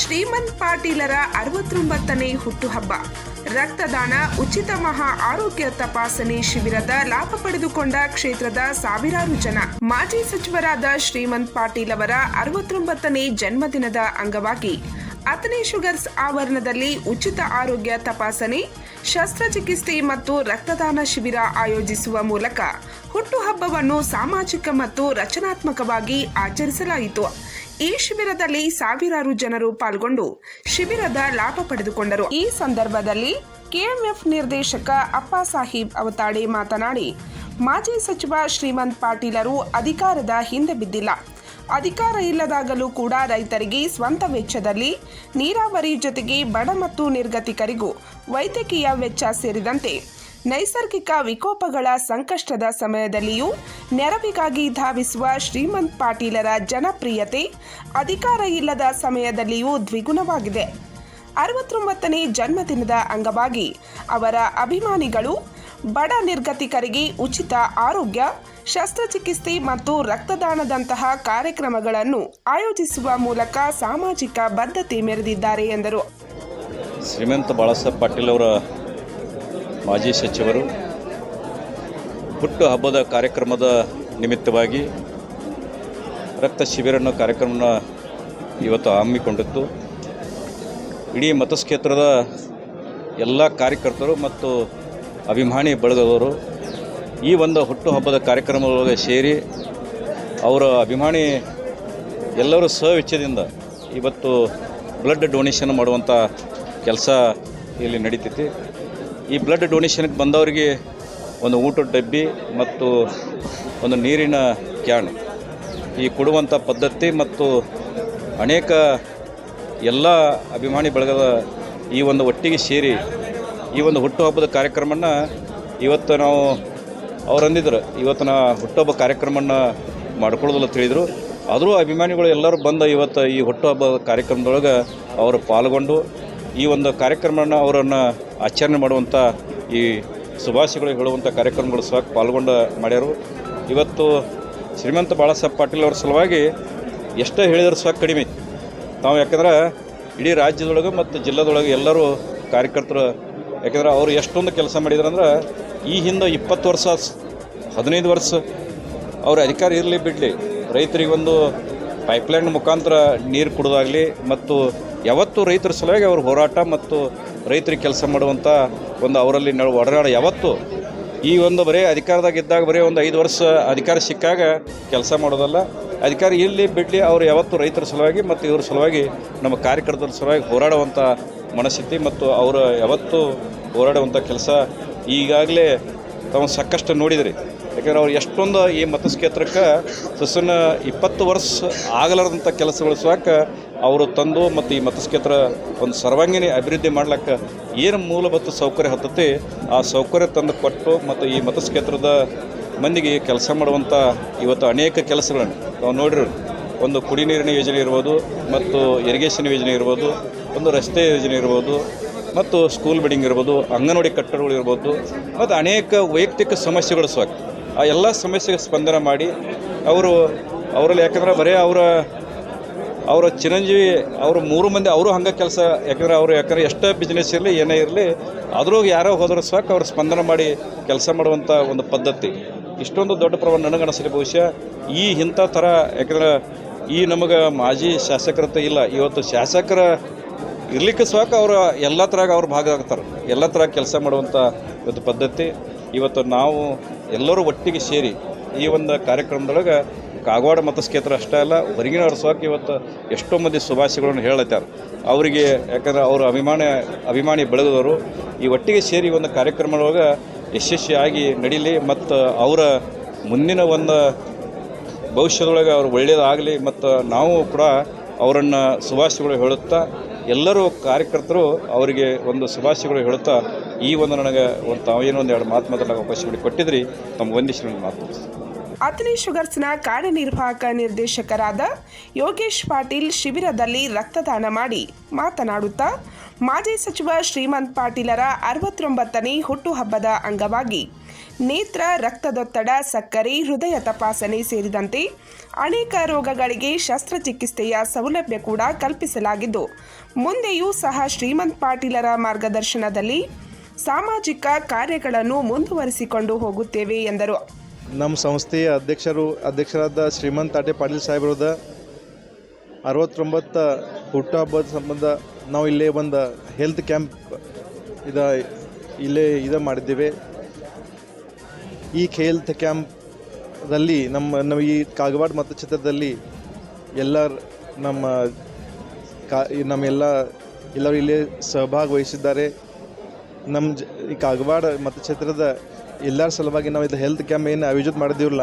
ಶ್ರೀಮಂತ್ ಪಾಟೀಲರ ಅರವತ್ತೊಂಬತ್ತನೇ ಹುಟ್ಟುಹಬ್ಬ. ರಕ್ತದಾನ, ಉಚಿತ ಮಹಾ ಆರೋಗ್ಯ ತಪಾಸಣೆ ಶಿಬಿರದ ಲಾಭ ಪಡೆದುಕೊಂಡ ಕ್ಷೇತ್ರದ ಸಾವಿರಾರು ಜನ. ಮಾಜಿ ಸಚಿವರಾದ ಶ್ರೀಮಂತ್ ಪಾಟೀಲ್ ಅವರ ಅರವತ್ತೊಂಬತ್ತನೇ ಜನ್ಮದಿನದ ಅಂಗವಾಗಿ ಅತನೇ ಶುಗರ್ಸ್ ಆವರಣದಲ್ಲಿ ಉಚಿತ ಆರೋಗ್ಯ ತಪಾಸಣೆ ಶಸ್ತ್ರಚಿಕಿತ್ಸೆ ಮತ್ತು ರಕ್ತದಾನ ಶಿಬಿರ ಆಯೋಜಿಸುವ ಮೂಲಕ ಹುಟ್ಟುಹಬ್ಬವನ್ನು ಸಾಮಾಜಿಕ ಮತ್ತು ರಚನಾತ್ಮಕವಾಗಿ ಆಚರಿಸಲಾಯಿತು. ಈ ಶಿಬಿರದಲ್ಲಿ ಸಾವಿರಾರು ಜನರು ಪಾಲ್ಗೊಂಡು ಶಿಬಿರದ ಲಾಭ ಪಡೆದುಕೊಂಡರು. ಈ ಸಂದರ್ಭದಲ್ಲಿ ಕೆಎಂಎಫ್ ನಿರ್ದೇಶಕ ಅಪ್ಪ ಸಾಹೀಬ್ ಅವತಾಡೆ ಮಾತನಾಡಿ, ಮಾಜಿ ಸಚಿವ ಶ್ರೀಮಂತ್ ಪಾಟೀಲರು ಅಧಿಕಾರದ ಹಿಂದೆ ಬಿದ್ದಿಲ್ಲ. ಅಧಿಕಾರ ಇಲ್ಲದಾಗಲೂ ಕೂಡ ರೈತರಿಗೆ ಸ್ವಂತ ವೆಚ್ಚದಲ್ಲಿ ನೀರಾವರಿ ಜೊತೆಗೆ ಬಡ ಮತ್ತು ನಿರ್ಗತಿಕರಿಗೂ ವೈದ್ಯಕೀಯ ವೆಚ್ಚ ಸೇರಿದಂತೆ ನೈಸರ್ಗಿಕ ವಿಕೋಪಗಳ ಸಂಕಷ್ಟದ ಸಮಯದಲ್ಲಿಯೂ ನೆರವಿಗಾಗಿ ಧಾವಿಸುವ ಶ್ರೀಮಂತ್ ಪಾಟೀಲರ ಜನಪ್ರಿಯತೆ ಅಧಿಕಾರ ಇಲ್ಲದ ಸಮಯದಲ್ಲಿಯೂ ದ್ವಿಗುಣವಾಗಿದೆ. ಅರವತ್ತೊಂಬತ್ತನೇ ಜನ್ಮದಿನದ ಅಂಗವಾಗಿ ಅವರ ಅಭಿಮಾನಿಗಳು ಬಡ ನಿರ್ಗತಿಕರಿಗೆ ಉಚಿತ ಆರೋಗ್ಯ ಶಸ್ತ್ರಚಿಕಿತ್ಸೆ ಮತ್ತು ರಕ್ತದಾನದಂತಹ ಕಾರ್ಯಕ್ರಮಗಳನ್ನು ಆಯೋಜಿಸುವ ಮೂಲಕ ಸಾಮಾಜಿಕ ಬದ್ಧತೆ ಮೆರೆದಿದ್ದಾರೆ ಎಂದರು. ಶ್ರೀಮಂತ ಬಾಳಾಸಾಹೇಬ್ ಪಾಟೀಲ್ ಅವರ ಮಾಜಿ ಸಚಿವರು ಹುಟ್ಟು ಹಬ್ಬದ ಕಾರ್ಯಕ್ರಮದ ನಿಮಿತ್ತವಾಗಿ ರಕ್ತ ಶಿಬಿರ ಅನ್ನೋ ಕಾರ್ಯಕ್ರಮನ ಇವತ್ತು ಹಮ್ಮಿಕೊಂಡಿತ್ತು. ಇಡೀ ಮತಕ್ಷೇತ್ರದ ಎಲ್ಲ ಕಾರ್ಯಕರ್ತರು ಮತ್ತು ಅಭಿಮಾನಿ ಬಳಗದವರು ಈ ಒಂದು ಹುಟ್ಟುಹಬ್ಬದ ಕಾರ್ಯಕ್ರಮದೊಳಗೆ ಸೇರಿ ಅವರ ಅಭಿಮಾನಿ ಎಲ್ಲರೂ ಸ್ವಇಚ್ಛೆದಿಂದ ಇವತ್ತು ಬ್ಲಡ್ ಡೊನೇಷನ್ ಮಾಡುವಂಥ ಕೆಲಸ ಇಲ್ಲಿ ನಡೀತೈತಿ. ಈ ಬ್ಲಡ್ ಡೊನೇಷನ್ಗೆ ಬಂದವರಿಗೆ ಒಂದು ಊಟದ ಡಬ್ಬಿ ಮತ್ತು ಒಂದು ನೀರಿನ ಕ್ಯಾನ್. ಈ ಕೊಡುವಂಥ ಪದ್ಧತಿ ಮತ್ತು ಅನೇಕ ಎಲ್ಲ ಅಭಿಮಾನಿ ಬಳಗದ ಈ ಒಂದು ಒಟ್ಟಿಗೆ ಸೇರಿ ಈ ಒಂದು ಹುಟ್ಟುಹಬ್ಬದ ಕಾರ್ಯಕ್ರಮನ ಇವತ್ತು ನಾವು ಅವ್ರು ಅಂದಿದ್ರು, ಇವತ್ತು ನಾ ಹುಟ್ಟುಹಬ್ಬ ಕಾರ್ಯಕ್ರಮನ ಮಾಡ್ಕೊಳ್ಳೋದಿಲ್ಲ ತಿಳಿದ್ರು ಆದರೂ ಅಭಿಮಾನಿಗಳು ಎಲ್ಲರೂ ಬಂದ ಇವತ್ತು ಈ ಹುಟ್ಟುಹಬ್ಬ ಕಾರ್ಯಕ್ರಮದೊಳಗೆ ಅವರು ಪಾಲ್ಗೊಂಡು ಈ ಒಂದು ಕಾರ್ಯಕ್ರಮನ ಅವರನ್ನು ಆಚರಣೆ ಮಾಡುವಂಥ ಈ ಶುಭಾಶಯಗಳು ಹೇಳುವಂಥ ಕಾರ್ಯಕ್ರಮಗಳು ಸಹ ಪಾಲ್ಗೊಂಡು ಮಾಡ್ಯಾರು. ಇವತ್ತು ಶ್ರೀಮಂತ ಬಾಳಾಸಾಹೇಬ್ ಪಾಟೀಲ್ ಅವ್ರ ಸಲುವಾಗಿ ಎಷ್ಟೇ ಹೇಳಿದ್ರು ಸಹ ಕಡಿಮೆ. ನಾವು ಯಾಕಂದ್ರೆ ಇಡೀ ರಾಜ್ಯದೊಳಗೆ ಮತ್ತು ಜಿಲ್ಲೆದೊಳಗೆ ಎಲ್ಲರೂ ಕಾರ್ಯಕರ್ತರು, ಯಾಕಂದ್ರೆ ಅವರು ಎಷ್ಟೊಂದು ಕೆಲಸ ಮಾಡಿದ್ರಂದ್ರೆ ಈ ಹಿಂದೆ ಇಪ್ಪತ್ತು ವರ್ಷ, ಹದಿನೈದು ವರ್ಷ ಅವ್ರ ಅಧಿಕಾರ ಇರಲಿ ಬಿಡಲಿ. ರೈತರಿಗೆ ಒಂದು ಪೈಪ್ಲೈನ್ ಮುಖಾಂತರ ನೀರು ಕುಡಿದಾಗಲಿ ಮತ್ತು ಯಾವತ್ತೂ ರೈತರ ಸಲುವಾಗಿ ಅವ್ರ ಹೋರಾಟ ಮತ್ತು ರೈತರಿಗೆ ಕೆಲಸ ಮಾಡುವಂಥ ಒಂದು ಅವರಲ್ಲಿ ನಡು ಒಡನಾಡ ಯಾವತ್ತು. ಈ ಒಂದು ಬರೀ ಅಧಿಕಾರದಾಗ ಇದ್ದಾಗ ಬರೀ ಒಂದು ಐದು ವರ್ಷ ಅಧಿಕಾರ ಸಿಕ್ಕಾಗ ಕೆಲಸ ಮಾಡೋದಲ್ಲ. ಅಧಿಕಾರ ಇಲ್ಲಿ ಬಿಡಲಿ ಅವರು ಯಾವತ್ತೂ ರೈತರ ಸಲುವಾಗಿ ಮತ್ತು ಇವ್ರ ಸಲುವಾಗಿ ನಮ್ಮ ಕಾರ್ಯಕರ್ತರ ಸಲುವಾಗಿ ಹೋರಾಡುವಂಥ ಮನಸ್ಥಿತಿ ಮತ್ತು ಅವರು ಯಾವತ್ತೂ ಹೋರಾಡುವಂಥ ಕೆಲಸ ಈಗಾಗಲೇ ತಾವು ಸಾಕಷ್ಟು ನೋಡಿದ್ರಿ. ಯಾಕಂದ್ರೆ ಅವ್ರು ಎಷ್ಟೊಂದು ಈ ಮತಕ್ಷೇತ್ರಕ್ಕೆ ಸಸ್ಯನ ಇಪ್ಪತ್ತು ವರ್ಷ ಆಗಲಾರದಂಥ ಕೆಲಸಗಳು ಸಾಕ ಅವರು ತಂದು ಮತ್ತು ಈ ಮತಕ್ಷೇತ್ರ ಒಂದು ಸರ್ವಾಂಗೀಣ ಅಭಿವೃದ್ಧಿ ಮಾಡ್ಲಿಕ್ಕೆ ಏನು ಮೂಲಭೂತ ಸೌಕರ್ಯ ಹತ್ತತಿ ಆ ಸೌಕರ್ಯ ತಂದು ಕೊಟ್ಟು ಮತ್ತು ಈ ಮತಕ್ಷೇತ್ರದ ಮಂದಿಗೆ ಕೆಲಸ ಮಾಡುವಂಥ ಇವತ್ತು ಅನೇಕ ಕೆಲಸಗಳನ್ನು ನಾವು ನೋಡಿರಿ. ಒಂದು ಕುಡಿ ನೀರಿನ ಯೋಜನೆ ಇರ್ಬೋದು, ಮತ್ತು ಇರಿಗೇಷನ್ ಯೋಜನೆ ಇರ್ಬೋದು, ಒಂದು ರಸ್ತೆ ಯೋಜನೆ ಇರ್ಬೋದು ಮತ್ತು ಸ್ಕೂಲ್ ಬಿಲ್ಡಿಂಗ್ ಇರ್ಬೋದು, ಅಂಗನವಾಡಿ ಕಟ್ಟಡಗಳು ಇರ್ಬೋದು, ಮತ್ತು ಅನೇಕ ವೈಯಕ್ತಿಕ ಸಮಸ್ಯೆಗಳು ಸಹ ಆ ಎಲ್ಲ ಸಮಸ್ಯೆಗೆ ಸ್ಪಂದನ ಮಾಡಿ ಅವರು, ಅವರಲ್ಲಿ ಯಾಕಂದ್ರೆ ಬರೀ ಅವರ ಅವರ ಚಿರಂಜೀವಿ, ಅವರು ಮೂರು ಮಂದಿ, ಅವರು ಹಂಗೆ ಕೆಲಸ, ಯಾಕಂದ್ರೆ ಅವರು ಯಾಕಂದ್ರೆ ಎಷ್ಟೇ ಬಿಸ್ನೆಸ್ ಇರಲಿ, ಏನೇ ಇರಲಿ ಅದ್ರಾಗ ಯಾರೋ ಹೋದರೂ ಸಾಕು ಅವ್ರು ಸ್ಪಂದನ ಮಾಡಿ ಕೆಲಸ ಮಾಡುವಂಥ ಒಂದು ಪದ್ಧತಿ. ಇಷ್ಟೊಂದು ದೊಡ್ಡ ಪ್ರಮಾಣ ನನಗನಿಸಲಿ ಬಹುಶಃ ಈ ಇಂಥ ಥರ, ಯಾಕಂದ್ರೆ ಈ ನಮಗೆ ಮಾಜಿ ಶಾಸಕರಂತ ಇಲ್ಲ. ಇವತ್ತು ಶಾಸಕರ ಇರ್ಲಿಕ್ಕೆ ಸಾಕು, ಅವರು ಎಲ್ಲ ಥರಾಗ ಅವ್ರು ಭಾಗ ಆಗ್ತಾರೆ. ಎಲ್ಲ ಥರ ಕೆಲಸ ಮಾಡುವಂಥ ಒಂದು ಪದ್ಧತಿ. ಇವತ್ತು ನಾವು ಎಲ್ಲರೂ ಒಟ್ಟಿಗೆ ಸೇರಿ ಈ ಒಂದು ಕಾರ್ಯಕ್ರಮದೊಳಗೆ ಕಾಗವಾಡ ಮತಕ್ಷೇತ್ರ ಅಷ್ಟೇ ಅಲ್ಲ ಹೊರಗಿನವ್ರ ಸಾಕು ಇವತ್ತು ಎಷ್ಟೋ ಮಂದಿ ಶುಭಾಶಯಗಳನ್ನು ಹೇಳತ್ತಾರೆ ಅವರಿಗೆ ಯಾಕಂದ್ರೆ ಅವರು ಅಭಿಮಾನ, ಅಭಿಮಾನಿ ಬೆಳೆದವರು. ಈ ಒಟ್ಟಿಗೆ ಸೇರಿ ಒಂದು ಕಾರ್ಯಕ್ರಮದೊಳಗೆ ಯಶಸ್ವಿಯಾಗಿ ನಡೀಲಿ ಮತ್ತು ಅವರ ಮುಂದಿನ ಒಂದು ಭವಿಷ್ಯದೊಳಗೆ ಅವ್ರು ಒಳ್ಳೆಯದಾಗಲಿ ಮತ್ತು ನಾವು ಕೂಡ ಅವರನ್ನು ಶುಭಾಶಯಗಳು ಹೇಳುತ್ತಾ ಎಲ್ಲರೂ ಕಾರ್ಯಕರ್ತರು ಅವರಿಗೆ ಒಂದು ಶುಭಾಶಯಗಳು ಹೇಳುತ್ತಾ ಈ ಒಂದು ನನಗೆ ಒಂದು ತಾವೇನೋ ಒಂದು ಎರಡು ಮಾತು ಮಾತಾಡೋಕೆ ಅವಕಾಶ ಮಾಡಿ ಕೊಟ್ಟಿದ್ರಿ ತಮ್ಮ ನನಗೆ ಮಾತು ಅತನಿ ಶುಗರ್ಸ್ನ ಕಾರ್ಯನಿರ್ವಾಹಕ ನಿರ್ದೇಶಕರಾದ ಯೋಗೇಶ್ ಪಾಟೀಲ್ ಶಿಬಿರದಲ್ಲಿ ರಕ್ತದಾನ ಮಾಡಿ ಮಾತನಾಡುತ್ತಾ, ಮಾಜಿ ಸಚಿವ ಶ್ರೀಮಂತ್ ಪಾಟೀಲರ ಅರವತ್ತೊಂಬತ್ತನೇ ಹುಟ್ಟುಹಬ್ಬದ ಅಂಗವಾಗಿ ನೇತ್ರ, ರಕ್ತದೊತ್ತಡ, ಸಕ್ಕರೆ, ಹೃದಯ ತಪಾಸಣೆ ಸೇರಿದಂತೆ ಅನೇಕ ರೋಗಗಳಿಗೆ ಶಸ್ತ್ರಚಿಕಿತ್ಸೆಯ ಸೌಲಭ್ಯ ಕೂಡ ಕಲ್ಪಿಸಲಾಗಿದ್ದು, ಮುಂದೆಯೂ ಸಹ ಶ್ರೀಮಂತ್ ಪಾಟೀಲರ ಮಾರ್ಗದರ್ಶನದಲ್ಲಿ ಸಾಮಾಜಿಕ ಕಾರ್ಯಗಳನ್ನು ಮುಂದುವರಿಸಿಕೊಂಡು ಹೋಗುತ್ತೇವೆ ಎಂದರು. ನಮ್ಮ ಸಂಸ್ಥೆಯ ಅಧ್ಯಕ್ಷರು, ಅಧ್ಯಕ್ಷರಾದ ಶ್ರೀಮಂತ್ ತಾಟೆ ಪಾಟೀಲ್ ಸಾಹೇಬರದ ಅರವತ್ತೊಂಬತ್ತ ಹುಟ್ಟುಹಬ್ಬದ ಸಂಬಂಧ ನಾವು ಇಲ್ಲೇ ಬಂದ ಹೆಲ್ತ್ ಕ್ಯಾಂಪ್ ಇದ, ಇಲ್ಲೇ ಇದು ಮಾಡಿದ್ದೇವೆ. ಈ ಹೆಲ್ತ್ ಕ್ಯಾಂಪ್ದಲ್ಲಿ ನಮ್ಮ ನಮ್ಮ ಈ ಕಾಗವಾಡ ಮತಕ್ಷೇತ್ರದಲ್ಲಿ ಎಲ್ಲರ ನಮ್ಮ ಕಾ ನಮ್ಮೆಲ್ಲ ಎಲ್ಲರೂ ಇಲ್ಲಿ ಸಹಭಾಗವಹಿಸಿದ್ದಾರೆ. ನಮ್ಮ ಜ, ಈ ಕಾಗವಾಡ ಮತಕ್ಷೇತ್ರದ ಎಲ್ಲರ ಸಲುವಾಗಿ ನಾವು ಇದು ಹೆಲ್ತ್ ಕ್ಯಾಂಪ್ ಏನು ಆಯೋಜಿತ ಮಾಡಿದ್ದೀವಲ್ಲ,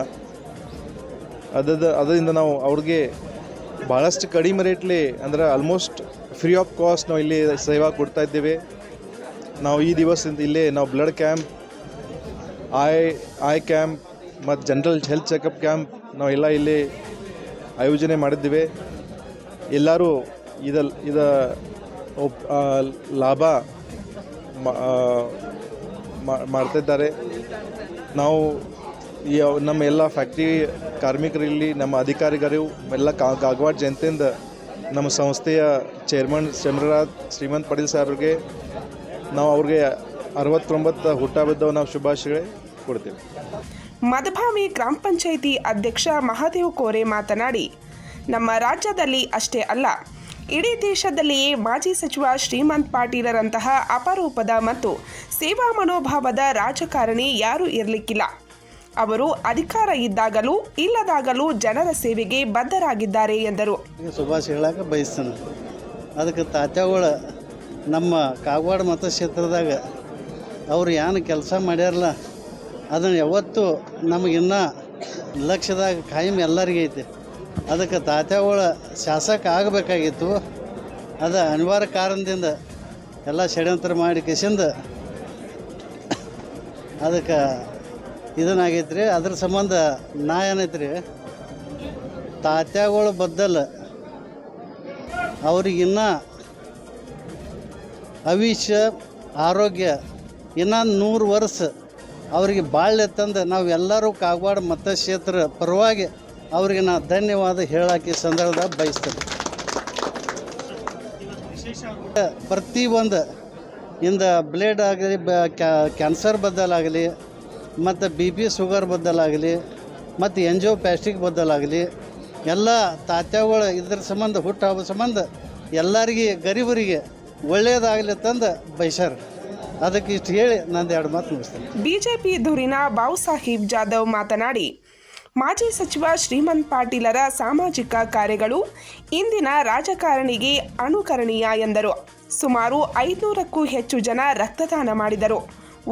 ಅದದ, ಅದರಿಂದ ನಾವು ಅವ್ರಿಗೆ ಭಾಳಷ್ಟು ಕಡಿಮೆ ರೇಟ್ಲಿ ಅಂದ್ರೆ ಆಲ್ಮೋಸ್ಟ್ ಫ್ರೀ ಆಫ್ ಕಾಸ್ಟ್ ನಾವು ಇಲ್ಲಿ ಸೇವಾ ಕೊಡ್ತಾ ಇದ್ದೇವೆ. ನಾವು ಈ ದಿವಸದಿಂದ ಇಲ್ಲೇ ನಾವು blood camp eye eye camp ಮತ್ತು ಜನರಲ್ ಹೆಲ್ತ್ ಚೆಕಪ್ ಕ್ಯಾಂಪ್ ನಾವೆಲ್ಲ ಇಲ್ಲಿ ಆಯೋಜನೆ ಮಾಡಿದ್ದೀವಿ. ಎಲ್ಲರೂ ಇದ ಇದ ಲಾಭ ಮಾಡ್ತಿದ್ದಾರೆ. ನಾವು ನಮ್ಮ ಎಲ್ಲ ಫ್ಯಾಕ್ಟ್ರಿ ಕಾರ್ಮಿಕರಲ್ಲಿ ನಮ್ಮ ಅಧಿಕಾರಿಗಳು, ಎಲ್ಲ ಕಾಗವಾಡ ಜನತೆಯಿಂದ ನಮ್ಮ ಸಂಸ್ಥೆಯ ಚೇರ್ಮನ್ ಚಂದ್ರರಾಜ್ ಶ್ರೀಮಂತ್ ಪಾಟೀಲ್ ಸಾಹೇಬ್ರಿಗೆ ನಾವು ಅವ್ರಿಗೆ ಅರವತ್ತೊಂಬತ್ತು ಹುಟ್ಟಹಬ್ಬದ ನಾವು ಶುಭಾಶಯಗಳೇ ಕೊಡ್ತೇವೆ. ಮದಭಾಮಿ ಗ್ರಾಮ ಪಂಚಾಯಿತಿ ಅಧ್ಯಕ್ಷ ಮಹಾದೇವ್ ಕೋರೆ ಮಾತನಾಡಿ ನಮ್ಮ ರಾಜ್ಯದಲ್ಲಿ ಅಷ್ಟೇ ಅಲ್ಲ ಇಡೀ ದೇಶದಲ್ಲಿಯೇ ಮಾಜಿ ಸಚಿವ ಶ್ರೀಮಂತ್ ಪಾಟೀಲರಂತಹ ಅಪರೂಪದ ಮತ್ತು ಸೇವಾ ಮನೋಭಾವದ ರಾಜಕಾರಣಿ ಯಾರೂ ಇರಲಿಕ್ಕಿಲ್ಲ. ಅವರು ಅಧಿಕಾರ ಇದ್ದಾಗಲೂ ಇಲ್ಲದಾಗಲೂ ಜನರ ಸೇವೆಗೆ ಬದ್ಧರಾಗಿದ್ದಾರೆ ಎಂದರು. ಶುಭಾಶಯ ಹೇಳಕ್ಕೆ ಬಯಸ್ತೇನೆ. ಅದಕ್ಕೆ ತಾತ್ಯಾಗಳು ನಮ್ಮ ಕಾಗವಾಡ ಮತಕ್ಷೇತ್ರದಾಗ ಅವ್ರು ಏನು ಕೆಲಸ ಮಾಡ್ಯಾರಲ್ಲ ಅದನ್ನು ಯಾವತ್ತು ನಮಗಿನ್ನೂ ಲಕ್ಷ್ಯದಾಗ ಕಾಯಂ ಎಲ್ಲರಿಗೆ ಐತಿ. ಅದಕ್ಕೆ ತಾತ್ಯಾವಳ ಶಾಸಕ ಆಗಬೇಕಾಗಿತ್ತು. ಅದು ಅನಿವಾರ್ಯ ಕಾರಣದಿಂದ ಎಲ್ಲ ಷಡ್ಯಂತ್ರ ಮಾಡಿ ಕಿಸಿಂದ ಅದಕ್ಕೆ ಇದನ್ನಾಗೈತೆ ರೀ ಅದ್ರ ಸಂಬಂಧ ನಾ ಏನೈತೆ ರೀ ತಾತ್ಯಾಗಳು ಬದ್ದಲ್ ಅವ್ರಿಗಿನ್ನ ಅವಿಷ್ಯ ಆರೋಗ್ಯ ಇನ್ನೊಂದು ನೂರು ವರ್ಷ ಅವರಿಗೆ ಬಾಳ್ಯ ತಂದು ನಾವೆಲ್ಲರೂ ಕಾಗವಾಡ ಮತಕ್ಷೇತ್ರ ಪರವಾಗಿ ಅವರಿಗೆ ನಾ ಧನ್ಯವಾದ ಹೇಳಕ್ಕೆ ಸಂದರ್ಭದಾಗ ಬಯಸ್ತೇನೆ. ಪ್ರತಿಯೊಂದು ಇಂದ ಬ್ಲೇಡ್ ಆಗಲಿ, ಬ ಕ್ಯಾನ್ಸರ್ ಬದಲಾಗಲಿ ಮತ್ತು ಬಿ ಪಿ ಶುಗರ್ ಬದಲಾಗಲಿ ಮತ್ತು ಎಂಜೋ ಪ್ಯಾಸ್ಟಿಕ್ ಬದಲಾಗಲಿ ಎಲ್ಲ ತಾತ್ಯಾಗಳು ಇದ್ರ ಸಂಬಂಧ ಹುಟ್ಟು ಸಂಬಂಧ ಎಲ್ಲರಿಗೆ ಗರೀಬರಿಗೆ ಒಳ್ಳೆಯದಾಗಲಿ ತಂದು ಬಯಸ್ಯಾರ. ಅದಕ್ಕೆ ಇಷ್ಟು ಹೇಳಿ ನಂದು ಎರಡು ಮಾತು ಮುಗಿಸ್ತೇನೆ. ಬಿಜೆಪಿ ಧುರಿನ ಬಾವುಸಾಹೀಬ್ ಜಾಧವ್ ಮಾತನಾಡಿ, ಮಾಜಿ ಸಚಿವ ಶ್ರೀಮಂತ್ ಪಾಟೀಲರ ಸಾಮಾಜಿಕ ಕಾರ್ಯಗಳು ಇಂದಿನ ರಾಜಕಾರಣಿಗೆ ಅನುಕರಣೀಯ ಎಂದರು. ಸುಮಾರು ಐದುನೂರಕ್ಕೂ ಹೆಚ್ಚು ಜನ ರಕ್ತದಾನ ಮಾಡಿದರು.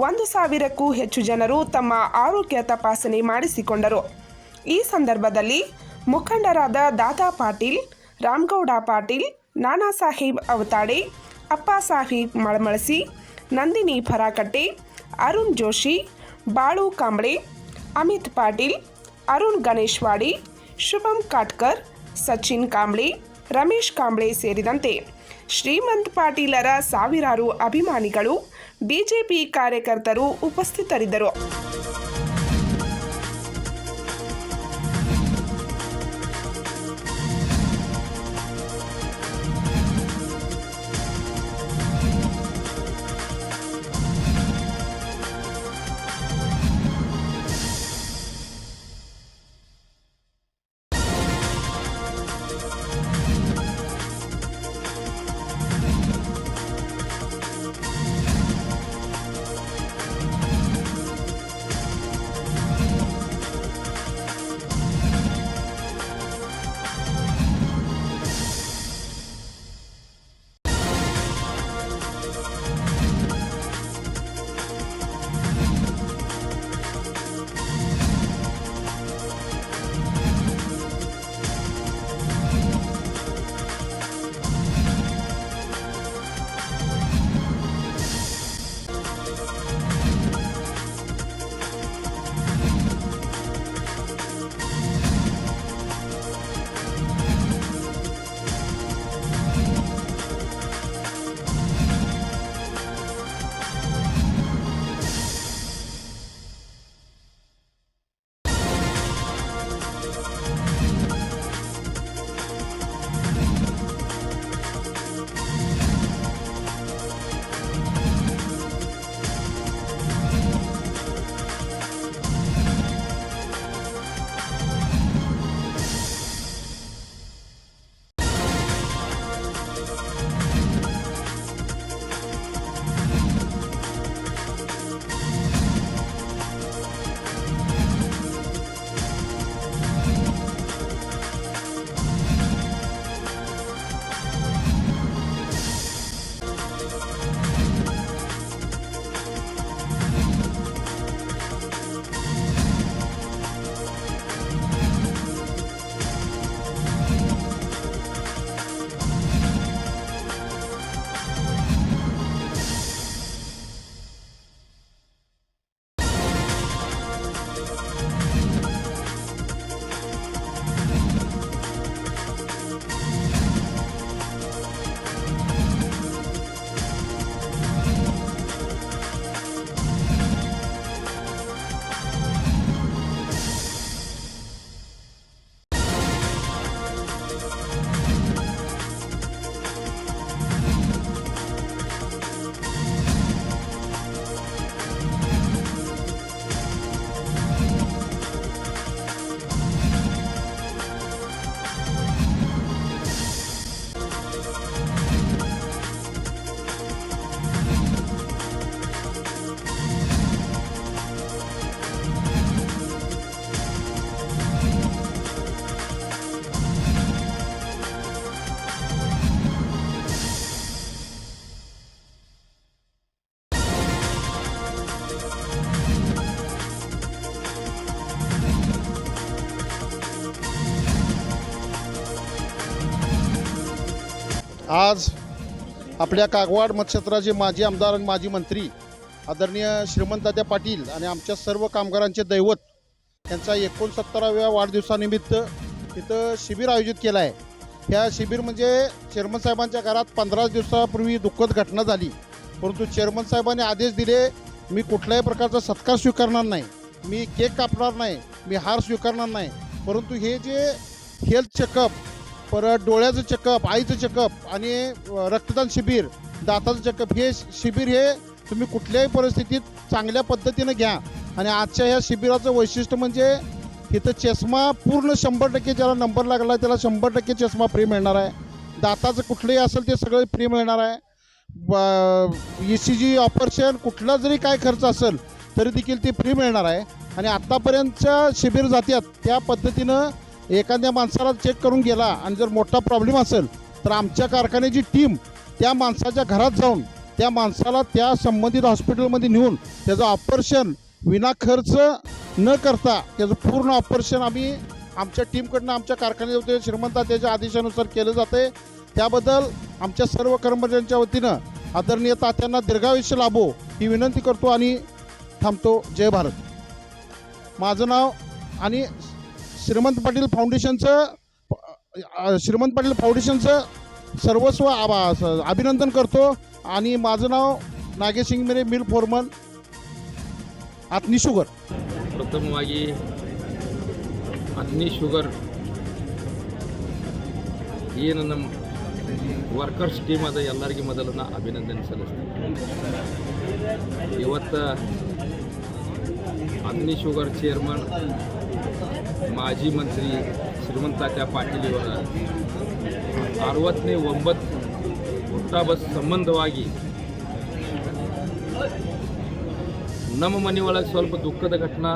ಒಂದು ಸಾವಿರಕ್ಕೂ ಹೆಚ್ಚು ಜನರು ತಮ್ಮ ಆರೋಗ್ಯ ತಪಾಸಣೆ ಮಾಡಿಸಿಕೊಂಡರು. ಈ ಸಂದರ್ಭದಲ್ಲಿ ಮುಖಂಡರಾದ ದಾದಾ ಪಾಟೀಲ್, ರಾಮಗೌಡ ಪಾಟೀಲ್ ನಾನಾ ಸಾಹೇಬ್ ಅವತಾಡೆ ಅಪ್ಪ ಸಾಹೇಬ್ ಮಳಮಳಸಿ ನಂದಿನಿ ಫರಾಕಟ್ಟೆ, ಅರುಣ್ ಜೋಶಿ, ಬಾಳು ಕಾಂಬಳೆ, ಅಮಿತ್ ಪಾಟೀಲ್, ಅರುಣ್ ಗಣೇಶ್ವಾಡಿ, ಶುಭಂ ಕಾಟ್ಕರ್, ಸಚಿನ್ ಕಾಂಬಳೆ, ರಮೇಶ್ ಕಾಂಬಳೆ ಸೇರಿದಂತೆ ಶ್ರೀಮಂತ್ ಪಾಟೀಲರ ಸಾವಿರಾರು ಅಭಿಮಾನಿಗಳು, ಬಿಜೆಪಿ ಕಾರ್ಯಕರ್ತರು ಉಪಸ್ಥಿತರಿದ್ದರು. आज आपल्या कागवाड मतक्षेत्राचे माजी आमदार आणि माजी मंत्री आदरणीय श्रीमंतात्या पाटील आणि आमच्या सर्व कामगारांचे दैवत यांचा एकोणसत्तराव्या वाढदिवसानिमित्त इथं शिबिर आयोजित केलं आहे. ह्या शिबिर म्हणजे चेअरमन साहेबांच्या घरात पंधरा दिवसापूर्वी दुःखद घटना झाली. परंतु चेअरमन साहेबांनी आदेश दिले मी कुठल्याही प्रकारचा सत्कार स्वीकारणार नाही. मी केक कापणार नाही. मी हार स्वीकारणार नाही. परंतु हे जे हेल्थ चेकअप परत डोळ्याचं चेकअप आईचं चेकअप आणि रक्तदान शिबिर दाताचं चेकअप हे शिबिर हे तुम्ही कुठल्याही परिस्थितीत चांगल्या पद्धतीनं घ्या. आणि आजच्या ह्या शिबिराचं वैशिष्ट्य म्हणजे इथं चष्मा पूर्ण शंभर टक्के ज्याला नंबर लागला आहे त्याला शंभर टक्के चष्मा फ्री मिळणार आहे. दाताचं कुठलंही असेल ते सगळं फ्री मिळणार आहे. ई सी जी ऑपरेशन कुठला जरी काय खर्च असेल तरी देखील ते फ्री मिळणार आहे. आणि आत्तापर्यंतच्या शिबिर जात्यात त्या पद्धतीनं एखाद्या माणसाला चेक करून गेला आणि जर मोठा प्रॉब्लेम असेल तर आमच्या कारखान्याची टीम त्या माणसाच्या घरात जाऊन त्या माणसाला त्या संबंधित हॉस्पिटलमध्ये नेऊन त्याचं ऑपरेशन विना खर्च न करता त्याचं पूर्ण ऑपरेशन आम्ही आमच्या टीमकडनं आमच्या कारखान्याच्या श्रीमंता त्याच्या आदेशानुसार केलं जाते त्याबद्दल आमच्या सर्व कर्मचाऱ्यांच्या वतीनं आदरणीय तात्यांना दीर्घायुष्य लाभो ही विनंती करतो आणि थांबतो. जय भारत. माझं नाव आणि श्रीमंत पाटील फाउंडेशनचं अ, श्रीमंत पाटील फाउंडेशनचं सर्वस्व आभा स- अभिनंदन करतो आणि माझं नाव नागेशिंग मेरे मिल फोरमन आत्नी शुगर ಪ್ರಥಮವಾಗಿ ಅಗ್ನಿ ಶುಗರ್ ಏನು ನಮ್ಮ ವರ್ಕರ್ಸ್ ಟೀಮ್ ಅದ ಎಲ್ಲರಿಗೆ ಮೊದಲು ನಾ ಅಭಿನಂದನೆ ಸಲ್ಲಿಸ್ತೇನೆ ಇವತ್ತು ಅಗ್ನಿ ಶುಗರ್ ಚೇರ್ಮನ್ ಮಾಜಿ ಮಂತ್ರಿ ಶ್ರೀಮಂತಾತ್ಯ ಪಾಟೀಲ್ ಇವರ ಅರವತ್ತನೇ ಒಂಬತ್ತು ಹುಟ್ಟಾಬಸ್ ಸಂಬಂಧವಾಗಿ ನಮ್ಮ ಮನೆಯೊಳಗೆ ಸ್ವಲ್ಪ ದುಃಖದ ಘಟನೆ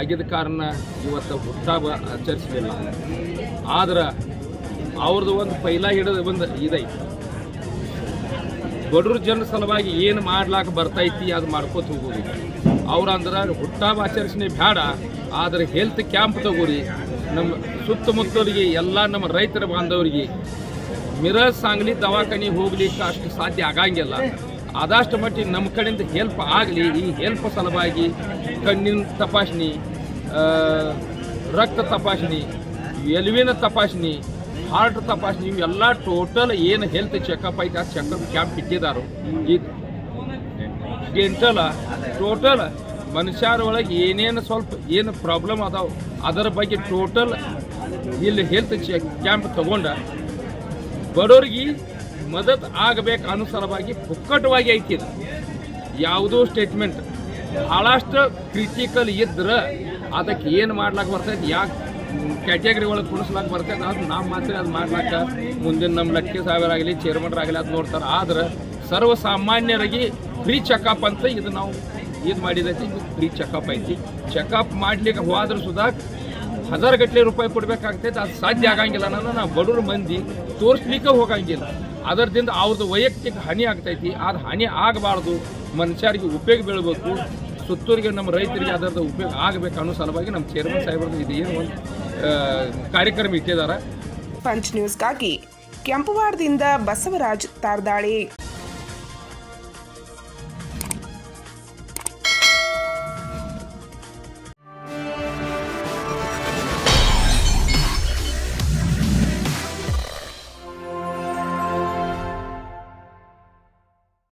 ಆಗಿದ ಕಾರಣ ಇವತ್ತು ಹುಟ್ಟಾಬ ಆಚರಿಸಲಿಲ್ಲ. ಆದ್ರೆ ಅವ್ರದ್ದು ಒಂದು ಪೈಲ ಹಿಡಿದು ಒಂದು ಇದೈತಿ ಬಡವ್ರ ಜನ ಸಲುವಾಗಿ ಏನು ಮಾಡ್ಲಾಕ ಬರ್ತೈತಿ ಅದು ಮಾಡ್ಕೋತ ಹೋಗೋದು. ಅವ್ರು ಅಂದ್ರೆ ಹುಟ್ಟಾಬ ಆಚರಿಸನೆ ಬೇಡ ಆದ್ರೆ ಹೆಲ್ತ್ ಕ್ಯಾಂಪ್ ತಗೋರಿ. ನಮ್ಮ ಸುತ್ತಮುತ್ತಲಿಗೆ ಎಲ್ಲ ನಮ್ಮ ರೈತರ ಬಾಂಧವರಿಗೆ ಮಿರರ್ ಸಾಂಗ್ಲಿ ದವಾಖಾನೆ ಹೋಗ್ಲಿಕ್ಕೆ ಅಷ್ಟು ಸಾಧ್ಯ ಆಗಂಗಿಲ್ಲ. ಆದಷ್ಟು ಮಟ್ಟಿಗೆ ನಮ್ಮ ಕಡೆಯಿಂದ ಹೆಲ್ಪ್ ಆಗಲಿ, ಈ ಹೆಲ್ಪ್ ಸಲುವಾಗಿ ಕಣ್ಣಿನ ತಪಾಸಣೆ ರಕ್ತ ತಪಾಸಣೆ, ಎಲುವಿನ ತಪಾಸಣೆ ಹಾರ್ಟ್ ತಪಾಸಣೆ, ಇವೆಲ್ಲ ಟೋಟಲ್ ಏನು ಹೆಲ್ತ್ ಚೆಕಪ್ ಐತೆ, ಆ ಚೆಕಪ್ ಕ್ಯಾಂಪ್ ಇಟ್ಟಿದ್ದಾರೆ ಈ ಡೆಂಟಲ್ ಟೋಟಲ್ ಮನುಷ್ಯರ ಒಳಗೆ ಏನೇನು ಸ್ವಲ್ಪ ಏನು ಪ್ರಾಬ್ಲಮ್ ಅದಾವ, ಅದರ ಬಗ್ಗೆ ಟೋಟಲ್ ಇಲ್ಲಿ ಹೆಲ್ತ್ ಕ್ಯಾಂಪ್ ತಗೊಂಡ. ಬಡವರಿಗೆ ಮದತ್ ಆಗಬೇಕು ಅನ್ನೋ ಸಲುವಾಗಿ ಪುಕ್ಕಟವಾಗಿ ಐತಿ ಯಾವುದೋ ಸ್ಟೇಟ್ಮೆಂಟ್ ಭಾಳಷ್ಟು ಕ್ರಿಟಿಕಲ್ ಇದ್ರೆ ಅದಕ್ಕೆ ಏನು ಮಾಡ್ಲಾಕ ಬರ್ತೈತಿ, ಯಾಕೆ ಕ್ಯಾಟಗರಿ ಒಳಗೆ ಕುಣಿಸ್ಲಾಕ ಬರ್ತೈತೆ ಅದು ನಾವು ಮಾತ್ರ ಅದು ಮಾಡ್ಲಾಕ ಮುಂದಿನ ನಮ್ಮ ಲಕ್ಕಿ ಸಾವಿರ ಆಗಲಿ ಚೇರ್ಮನ್ ಆಗಲಿ ಅದು ನೋಡ್ತಾರೆ. ಆದ್ರೆ ಸರ್ವಸಾಮಾನ್ಯರಿಗೆ ಫ್ರೀ ಚೆಕಪ್ ಅಂತ ಇದು ನಾವು ಇದು ಮಾಡಿದೈತಿ ಫ್ರೀ ಚೆಕಪ್ ಐತಿ. ಚೆಕಪ್ ಮಾಡ್ಲಿಕ್ಕೆ ಹೋದ್ರೆ ಸುಧಾ ಹಜಾರ್ ಗಟ್ಟಲೆ ರೂಪಾಯಿ ಕೊಡ್ಬೇಕಾಗ್ತೈತೆ, ಅದು ಸಾಧ್ಯ ಆಗಂಗಿಲ್ಲ ಅನ್ನೋದು ನಾವು ಬಡವ್ರ ಮಂದಿ ತೋರಿಸ್ಲಿಕ್ಕೆ ಹೋಗಂಗಿಲ್ಲ. ಅದರದಿಂದ ಅವ್ರದ್ದು ವೈಯಕ್ತಿಕ ಹಾನಿ ಆಗ್ತೈತಿ. ಅದು ಹಾನಿ ಆಗಬಾರ್ದು. ಮನುಷ್ಯರಿಗೆ ಉಪಯೋಗ ಬೀಳಬೇಕು. ಸುತ್ತೂರಿಗೆ ನಮ್ಮ ರೈತರಿಗೆ ಅದರದ್ದು ಉಪಯೋಗ ಆಗಬೇಕು ಅನ್ನೋ ಸಲುವಾಗಿ ನಮ್ಮ ಚೇರ್ಮನ್ ಸಾಹೇಬ್ರದ್ದು ಇದು ಏನು ಒಂದು ಕಾರ್ಯಕ್ರಮ ಇಟ್ಟಿದ್ದಾರೆ ಪಂಚ್ ನ್ಯೂಸ್ಗಾಗಿ ಕೆಂಪುವಾಡದಿಂದ ಬಸವರಾಜ್ ತಾರ್ದಾಳಿ.